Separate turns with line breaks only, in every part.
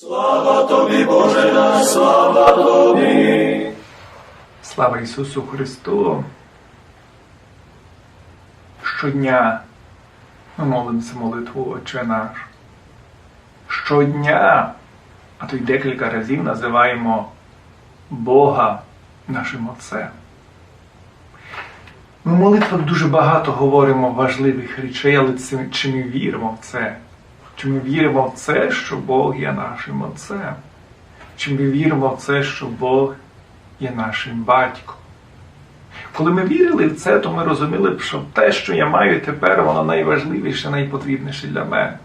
Слава тобі, Боже наш, слава тобі.
Слава Ісусу Христу! Щодня ми молимося молитву Отче наш. Щодня, а то й декілька разів називаємо Бога нашим Отцем. Ми в молитвах дуже багато говоримо важливих речей, але чи ми віримо в це? Чи ми віримо в це, що Бог є нашим Отцем? Чи ми віримо в це, що Бог є нашим батьком. Коли ми вірили в це, то ми розуміли б, що те, що я маю тепер, воно найважливіше, найпотрібніше для мене.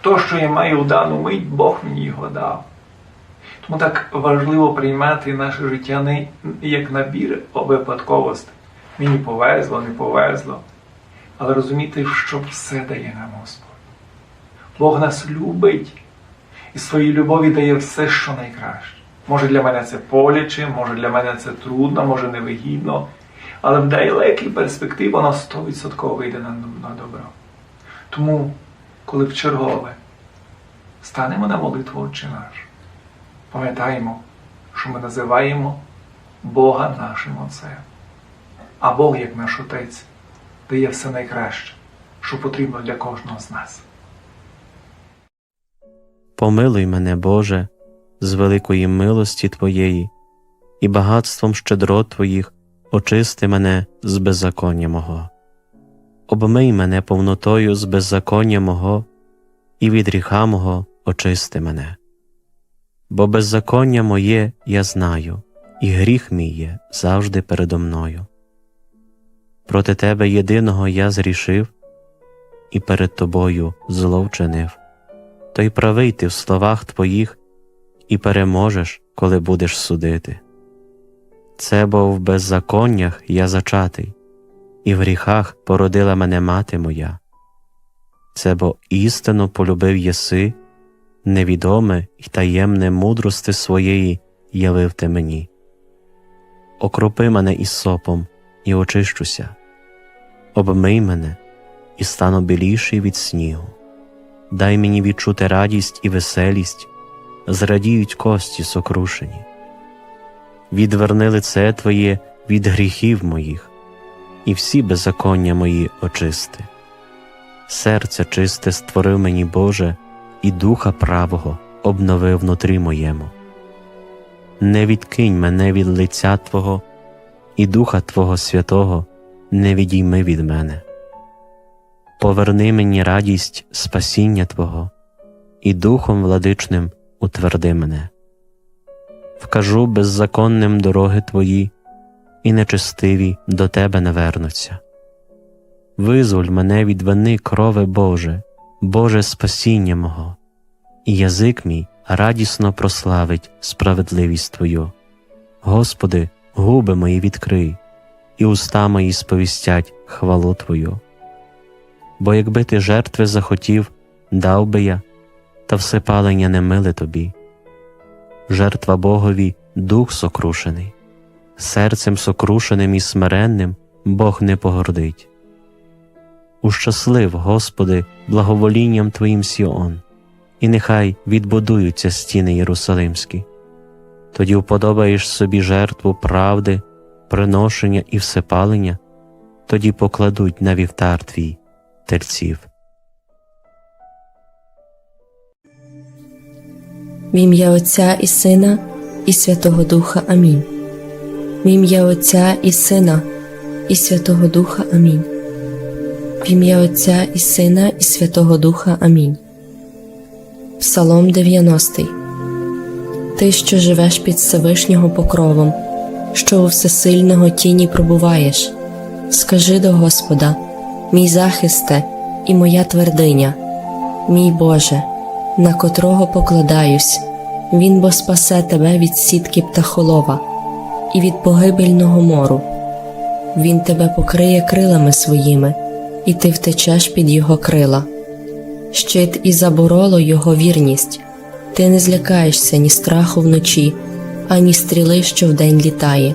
То, що я маю в дану мить, Бог мені його дав. Тому так важливо приймати наше життя не як набір випадковостей. Мені повезло, не повезло. Але розуміти, що все дає нам Господь. Бог нас любить і своїй любові дає все, що найкраще. Може для мене це боляче, може для мене це трудно, може невигідно, але в далекій перспективі воно 100% вийде на, на добро. Тому, коли в чергове станемо на молитву Отче наш, пам'ятаємо, що ми називаємо Бога нашим Отцем. А Бог, як наш Отець, дає все найкраще, що потрібно для кожного з нас.
Помилуй мене, Боже, з великої милості Твоєї, і багатством щедрот Твоїх очисти мене з беззаконня мого. Обмий мене повнотою з беззаконня мого, і від гріха мого очисти мене. Бо беззаконня моє я знаю, і гріх мій є завжди передо мною. Проти Тебе єдиного я зрішив, і перед Тобою зло вчинив то й правий ти в словах твоїх, і переможеш, коли будеш судити. Це бо в беззаконнях я зачатий, і в гріхах породила мене мати моя. Це бо істину полюбив єси, невідоме й таємне мудрости своєї явив ти мені. Окропи мене із сопом і очищуся, обмий мене і стану біліший від снігу дай мені відчути радість і веселість, зрадіють кості сокрушені. Відверни лице Твоє від гріхів моїх, і всі беззаконня мої очисти. Серце чисте створив мені Боже, і духа правого обновив внутрі моєму. Не відкинь мене від лиця Твого, і Духа Твого Святого не відійми від мене поверни мені радість спасіння Твого, і Духом владичним утверди мене. Вкажу беззаконним дороги Твої, і нечестиві до Тебе не вернуться. Визволь мене від вини крови Боже, Боже спасіння мого, і язик мій радісно прославить справедливість Твою. Господи, губи мої відкрий, і уста мої сповістять хвалу Твою бо якби ти жертви захотів, дав би я, та все палення не миле тобі. Жертва Богові дух сокрушений, серцем сокрушеним і смиренним Бог не погордить. Ущаслив, Господи, благоволінням Твоїм Сіон, і нехай відбудуються стіни Єрусалимські. Тоді вподобаєш собі жертву правди, приношення і всепалення, тоді покладуть на вівтар твій терців.
В ім'я Отця і Сина, і Святого Духа Амінь. В ім'я Отця і Сина, і Святого Духа Амінь. В ім'я Отця і Сина, і Святого Духа Амінь. Псалом 90 Ти, що живеш під Всевишнього покровом, що у всесильного тіні пробуваєш, скажи до Господа мій захисте і моя твердиня, мій Боже, на котрого покладаюсь, Він бо спасе тебе від сітки птахолова і від погибельного мору. Він тебе покриє крилами своїми, і ти втечеш під його крила. Щит і забороло його вірність, ти не злякаєшся ні страху вночі, ані стріли, що вдень літає,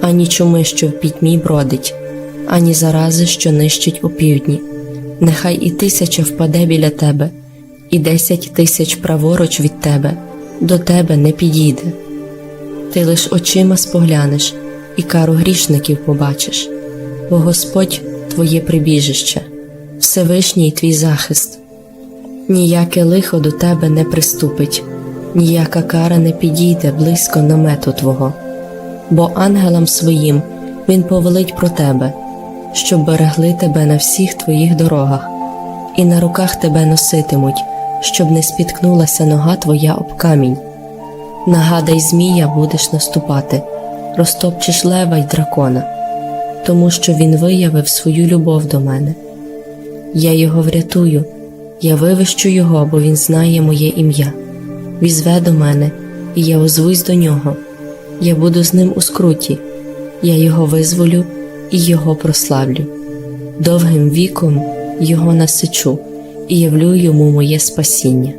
ані чуми, що в пітьмі бродить ані зарази, що нищить у півдні. Нехай і тисяча впаде біля тебе, і десять тисяч праворуч від тебе до тебе не підійде. Ти лиш очима споглянеш і кару грішників побачиш, бо Господь твоє прибіжище, Всевишній твій захист. Ніяке лихо до тебе не приступить, ніяка кара не підійде близько намету Твого, бо ангелам своїм Він повелить про тебе, щоб берегли тебе на всіх твоїх дорогах, і на руках тебе носитимуть, щоб не спіткнулася нога твоя об камінь. Нагадай, змія будеш наступати, розтопчеш лева й дракона, тому що він виявив свою любов до мене. Я його врятую, я вивищу його, бо він знає моє ім'я. Візве до мене, і я озвусь до нього. Я буду з ним у скруті, я його визволю і його прославлю. Довгим віком його насичу і явлю йому моє спасіння.